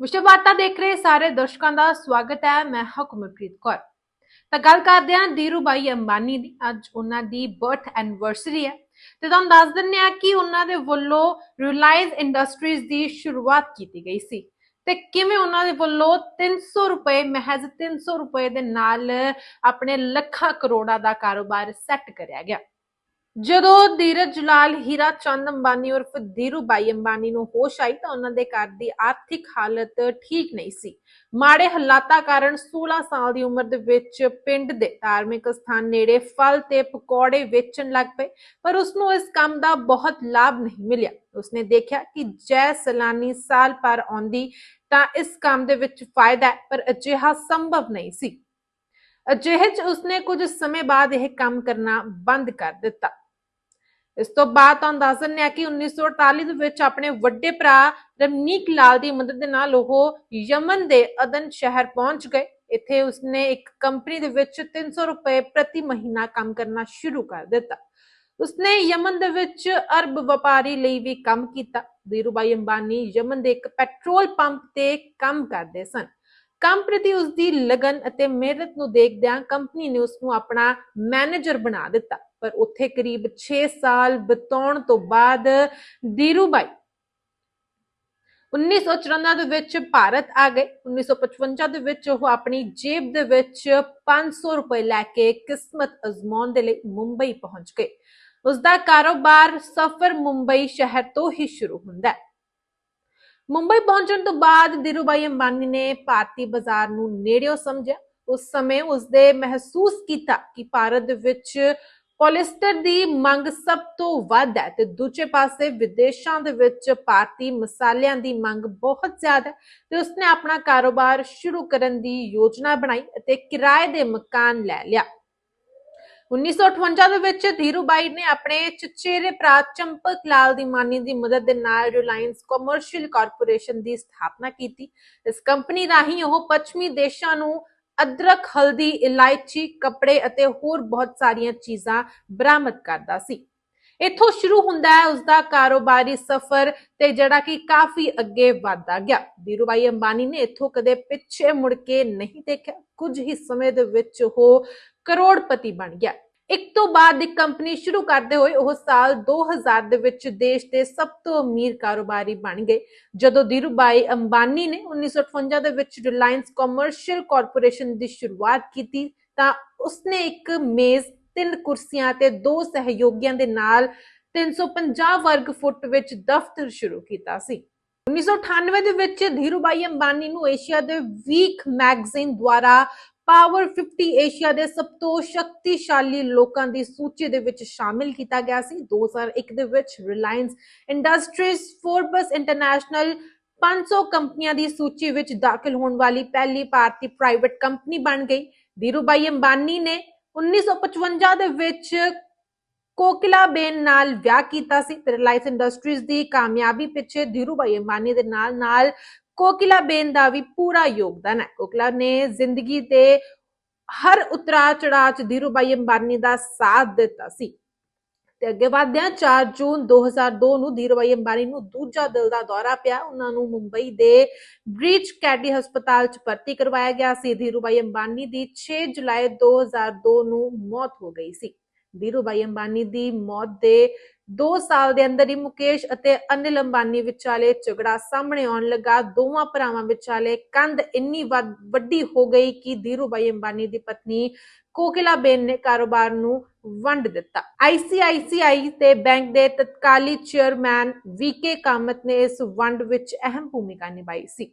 ਵਿਸ਼ਵ ਵਾਰਤਾ ਦੇਖ ਰਹੇ ਸਾਰੇ ਦਰਸ਼ਕਾਂ ਦਾ ਸਵਾਗਤ ਹੈ, ਮੈਂ ਹਕਮਪ੍ਰੀਤ ਕੌਰ। ਤਾਂ ਗੱਲ ਕਰਦੇ ਹਾਂ ਧੀਰੂਬਾਈ ਅੰਬਾਨੀ ਦੀ। ਅੱਜ ਉਹਨਾਂ ਦੀ ਬਰਥ ਐਨਵਰਸਰੀ ਹੈ। ਤੇ ਤੁਹਾਨੂੰ ਦੱਸ ਦਿੰਨੇ ਆ ਕਿ ਉਹਨਾਂ ਦੇ ਵੱਲੋਂ ਰਿਲਾਇੰਸ ਇੰਡਸਟਰੀਜ਼ ਦੀ ਸ਼ੁਰੂਆਤ ਕੀਤੀ ਗਈ ਸੀ। ਤੇ ਕਿਵੇਂ ਉਹਨਾਂ ਦੇ ਵੱਲੋਂ 300 ਰੁਪਏ ਮਹਿਜ਼ 300 ਰੁਪਏ ਦੇ ਨਾਲ ਆਪਣੇ ਲੱਖਾਂ ਕਰੋੜਾਂ ਦਾ ਕਾਰੋਬਾਰ ਸੈੱਟ ਕਰਿਆ ਗਿਆ। ਜਦੋਂ ਧੀਰਜ ਲਾਲ, ਹੀਰਾ ਚੰਦ ਅੰਬਾਨੀ ਉਰਫ ਧੀਰੂ ਬਾਈ ਅੰਬਾਨੀ ਨੂੰ ਹੋਸ਼ ਆਈ ਤਾਂ ਉਹਨਾਂ ਦੇ ਘਰ ਦੀ ਆਰਥਿਕ ਹਾਲਤ ਠੀਕ ਨਹੀਂ ਸੀ। ਮਾੜੇ ਹਾਲਾਤਾਂ ਕਾਰਨ 16 ਸਾਲ ਦੀ ਉਮਰ ਦੇ ਵਿੱਚ ਪਿੰਡ ਦੇ ਧਾਰਮਿਕ ਸਥਾਨ ਨੇੜੇ ਫਲ ਤੇ ਪਕੌੜੇ ਵੇਚਣ ਲੱਗ ਪਏ, ਪਰ ਉਸ ਨੂੰ ਇਸ ਕੰਮ ਦਾ ਬਹੁਤ ਲਾਭ ਨਹੀਂ ਮਿਲਿਆ। ਉਸਨੇ ਦੇਖਿਆ ਕਿ ਜੈ ਸਲਾਨੀ ਸਾਲ ਪਰ ਆਉਂਦੀ ਤਾਂ ਇਸ ਕੰਮ ਦੇ ਵਿੱਚ ਫਾਇਦਾ ਹੈ, ਪਰ ਅਜਿਹਾ ਸੰਭਵ ਨਹੀਂ ਸੀ। ਅਜਿਹੇ ਚ ਉਸਨੇ ਕੁਝ ਸਮੇਂ ਬਾਅਦ ਇਹ ਕੰਮ ਕਰਨਾ ਬੰਦ ਕਰ ਦਿੱਤਾ। ਇਸ ਤੋਂ ਬਾਅਦ ਤੁਹਾਨੂੰ ਦੱਸ ਦਿੰਦੇ ਆ ਕਿ 1948 ਦੇ ਵਿੱਚ ਆਪਣੇ ਵੱਡੇ ਭਰਾ ਰਮਨੀਕ ਲਾਲ ਦੀ ਮਦਦ ਦੇ ਨਾਲ ਉਹ ਯਮਨ ਦੇ ਅਦਨ ਸ਼ਹਿਰ ਪਹੁੰਚ ਗਏ। ਇੱਥੇ ਉਸਨੇ ਇੱਕ ਕੰਪਨੀ ਦੇ ਵਿੱਚ 300 ਰੁਪਏ ਪ੍ਰਤੀ ਮਹੀਨਾ ਕੰਮ ਕਰਨਾ ਸ਼ੁਰੂ ਕਰ ਦਿੱਤਾ। ਉਸਨੇ ਯਮਨ ਦੇ ਵਿੱਚ ਅਰਬ ਵਪਾਰੀ ਲਈ ਵੀ ਕੰਮ ਕੀਤਾ। ਧੀਰੂਬਾਈ ਅੰਬਾਨੀ ਯਮਨ ਦੇ ਇੱਕ ਪੈਟਰੋਲ ਪੰਪ ਤੇ ਕੰਮ ਕਰਦੇ ਸਨ। ਕੰਮ ਪ੍ਰਤੀ ਉਸ ਦੀ ਲਗਨ ਅਤੇ ਮਿਹਨਤ ਨੂੰ ਦੇਖਦਿਆਂ ਕੰਪਨੀ ਨੇ ਉਸ ਨੂੰ ਆਪਣਾ ਮੈਨੇਜਰ ਬਣਾ ਦਿੱਤਾ। ਪਰ ਉੱਥੇ ਕਰੀਬ 6 ਸਾਲ ਬਿਤਾਉਣ ਤੋਂ ਬਾਅਦ ਧੀਰੂਬਾਈ 1954 ਦੇ ਵਿੱਚ ਭਾਰਤ ਆ ਗਏ। 1955 ਦੇ ਵਿੱਚ ਉਹ ਆਪਣੀ ਜੇਬ ਦੇ ਵਿੱਚ 500 ਰੁਪਏ ਲੈ ਕੇ ਕਿਸਮਤ ਅਜ਼ਮਾਉਣ ਦੇ ਲਈ ਮੁੰਬਈ ਪਹੁੰਚ ਗਏ। ਉਸ ਦਾ ਕਾਰੋਬਾਰ ਸਫਰ ਮੁੰਬਈ ਸ਼ਹਿਰ ਤੋਂ ਹੀ ਸ਼ੁਰੂ ਹੁੰਦਾ ਹੈ। ਮੁੰਬਈ ਪਹੁੰਚਣ ਤੋਂ ਬਾਅਦ ਧੀਰੂਬਾਈ ਅੰਬਾਨੀ ਨੇ ਭਾਰਤੀ ਬਾਜ਼ਾਰ ਨੂੰ ਨੇੜਿਓਂ ਸਮਝਿਆ। ਉਸ ਸਮੇਂ ਉਸਦੇ ਮਹਿਸੂਸ ਕੀਤਾ ਕਿ ਭਾਰਤ ਦੇ ਵਿੱਚ ਪੋਲਿਸਟਰ ਦੀ ਮੰਗ ਸਭ ਤੋਂ ਵੱਧ ਹੈ ਤੇ ਦੂਜੇ ਪਾਸੇ ਵਿਦੇਸ਼ਾਂ ਦੇ ਵਿੱਚ ਭਾਰਤੀ ਮਸਾਲਿਆਂ ਦੀ ਮੰਗ ਬਹੁਤ ਜ਼ਿਆਦਾ ਹੈ ਤੇ ਉਸਨੇ ਆਪਣਾ ਕਾਰੋਬਾਰ ਸ਼ੁਰੂ ਕਰਨ ਦੀ ਯੋਜਨਾ ਬਣਾਈ ਅਤੇ ਕਿਰਾਏ ਦੇ ਮਕਾਨ ਲੈ ਲਿਆ। 1958 ਦੇ ਵਿੱਚ ਧੀਰੂਬਾਈ ਨੇ ਆਪਣੇ ਚਚੇਰੇ ਭਰਾ ਚੰਪਕ ਲਾਲ ਦੀ ਮਾਨੀ ਦੀ ਮਦਦ ਦੇ ਨਾਲ ਰਿਲਾਇੰਸ ਕਮਰਸ਼ੀਅਲ ਕਾਰਪੋਰੇਸ਼ਨ ਦੀ ਸਥਾਪਨਾ ਕੀਤੀ। ਇਸ ਕੰਪਨੀ ਰਾਹੀਂ ਉਹ ਪੱਛਮੀ ਦੇਸ਼ਾਂ ਨੂੰ ਅਦਰਕ, ਹਲਦੀ, ਇਲਾਇਚੀ, ਕੱਪੜੇ ਅਤੇ ਹੋਰ ਬਹੁਤ ਸਾਰੀਆਂ ਚੀਜ਼ਾਂ ਬਰਾਮਦ ਕਰਦਾ ਸੀ। ਇੱਥੋਂ ਸ਼ੁਰੂ ਹੁੰਦਾ ਹੈ ਉਸ ਦਾ ਕਾਰੋਬਾਰੀ ਸਫ਼ਰ ਤੇ ਜਿਹੜਾ ਕਿ ਕਾਫੀ ਅੱਗੇ ਵਧਦਾ ਗਿਆ। ਧੀਰੂਬਾਈ ਅੰਬਾਨੀ ਨੇ ਇੱਥੋਂ ਕਦੇ ਪਿੱਛੇ ਮੁੜ ਕੇ ਨਹੀਂ ਦੇਖਿਆ। ਕੁਝ ਹੀ ਸਮੇਂ ਦੇ ਵਿੱਚ ਉਹ ਕਰੋੜਪਤੀ ਬਣ ਗਿਆ। ਇੱਕ ਤੋਂ ਬਾਅਦ ਇੱਕ ਕੰਪਨੀ ਸ਼ੁਰੂ ਕਰਦੇ ਹੋਏ ਉਹ ਸਾਲ 2000 ਦੇ ਵਿੱਚ ਦੇਸ਼ ਦੇ ਸਭ ਤੋਂ ਅਮੀਰ ਕਾਰੋਬਾਰੀ ਬਣ ਗਏ। ਜਦੋਂ ਧੀਰੂਬਾਈ ਅੰਬਾਨੀ ਨੇ 1958 ਦੇ ਵਿੱਚ ਰਿਲਾਇੰਸ ਕਮਰਸ਼ੀਅਲ ਕਾਰਪੋਰੇਸ਼ਨ ਦੀ ਸ਼ੁਰੂਆਤ ਕੀਤੀ ਤਾਂ ਉਸਨੇ ਇੱਕ ਮੇਜ਼ ਤਿੰਨ ਕੁਰਸੀਆਂ ਤੇ ਦੋ ਸਹਿਯੋਗੀਆਂ ਦੇ ਨਾਲ 350 ਵਰਗ ਫੁੱਟ ਵਿੱਚ ਦਫ਼ਤਰ ਸ਼ੁਰੂ ਕੀਤਾ ਸੀ। 1998 ਦੇ ਵਿੱਚ ਧੀਰੂਬਾਈ ਅੰਬਾਨੀ ਨੂੰ ਏਸ਼ੀਆ ਦੇ ਵੀਕ ਮੈਗਜ਼ੀਨ ਦੁਆਰਾ ਪਾਵਰ 50 ਏਸ਼ੀਆ ਦੇ ਸਭ ਤੋਂ ਸ਼ਕਤੀਸ਼ਾਲੀ ਲੋਕਾਂ ਦੀ ਸੂਚੀ ਦੇ ਵਿੱਚ ਸ਼ਾਮਿਲ ਕੀਤਾ ਗਿਆ ਸੀ। 2001 ਦੇ ਵਿੱਚ ਰਿਲਾਇੰਸ ਇੰਡਸਟਰੀਜ਼, ਫੋਰਬਸ ਇੰਟਰਨੈਸ਼ਨਲ 500 ਕੰਪਨੀਆਂ ਦੀ ਸੂਚੀ ਵਿੱਚ ਦਾਖਲ ਹੋਣ ਵਾਲੀ ਪਹਿਲੀ ਭਾਰਤੀ ਪ੍ਰਾਈਵੇਟ ਕੰਪਨੀ ਬਣ ਗਈ। ਧੀਰੂਬਾਈ ਅੰਬਾਨੀ ਨੇ 1955 ਦੇ ਵਿੱਚ ਕੋਕਿਲਾ ਬੇਨ ਨਾਲ ਵਿਆਹ ਕੀਤਾ ਸੀ। ਤੇ ਰਿਲਾਇੰਸ ਇੰਡਸਟਰੀਜ਼ ਦੀ ਕਾਮਯਾਬੀ ਪਿੱਛੇ ਧੀਰੂਬਾਈ ਅੰਬਾਨੀ ਦੇ ਨਾਲ ਨਾਲ ਕੋਕਿਲਾ ਬੇਨ ਦਾ ਵੀ ਪੂਰਾ ਯੋਗਦਾਨ ਹੈ। ਕੋਕਿਲਾ ਨੇ ਜ਼ਿੰਦਗੀ ਦੇ ਹਰ ਉਤਰਾ ਚੜਾਅ ਚ ਧੀਰੂਬਾਈ ਅੰਬਾਨੀ ਦਾ ਸਾਥ ਦਿੱਤਾ ਸੀ। ਤੇ ਅੱਗੇ ਵਧਦੇ ਹਾਂ 4 ਜੂਨ 2002 ਨੂੰ ਧੀਰੂਬਾਈ ਅੰਬਾਨੀ ਨੂੰ ਦੂਜਾ ਦਿਲ ਦਾ ਦੌਰਾ ਪਿਆ। ਉਹਨਾਂ ਨੂੰ ਮੁੰਬਈ ਦੇ ਬ੍ਰਿਜ ਕੈਡੀ ਹਸਪਤਾਲ 'ਚ ਭਰਤੀ ਕਰਵਾਇਆ ਗਿਆ ਸੀ। ਧੀਰੂਬਾਈ ਅੰਬਾਨੀ ਦੀ 6 ਜੁਲਾਈ 2002 ਨੂੰ ਮੌਤ ਹੋ ਗਈ ਸੀ। ਧੀਰੂਬਾਈ ਅੰਬਾਨੀ ਦੀ ਮੌਤ ਦੇ 2 ਸਾਲ ਦੇ ਅੰਦਰ ਹੀ ਮੁਕੇਸ਼ ਅਤੇ ਅਨਿਲ ਅੰਬਾਨੀ ਵਿਚਾਲੇ ਝਗੜਾ ਸਾਹਮਣੇ ਆਉਣ ਲੱਗਾ। ਦੋਵਾਂ ਭਰਾਵਾਂ ਵਿਚਾਲੇ ਕੰਧ ਇੰਨੀ ਵੱਡੀ ਹੋ ਗਈ ਕਿ ਧੀਰੂਬਾਈ ਅੰਬਾਨੀ ਦੀ ਪਤਨੀ ਕੋਕਿਲਾ ਬੇਨ ਨੇ ਕਾਰੋਬਾਰ ਨੂੰ ਵੰਡ ਦਿੱਤਾ। ਆਈਸੀਆਈਸੀਆਈ ਤੇ ਬੈਂਕ ਦੇ ਤਤਕਾਲੀ ਚੇਅਰਮੈਨ ਵੀਕੇ ਕਾਮਤ ਨੇ ਇਸ ਵੰਡ ਵਿੱਚ ਅਹਿਮ ਭੂਮਿਕਾ ਨਿਭਾਈ ਸੀ।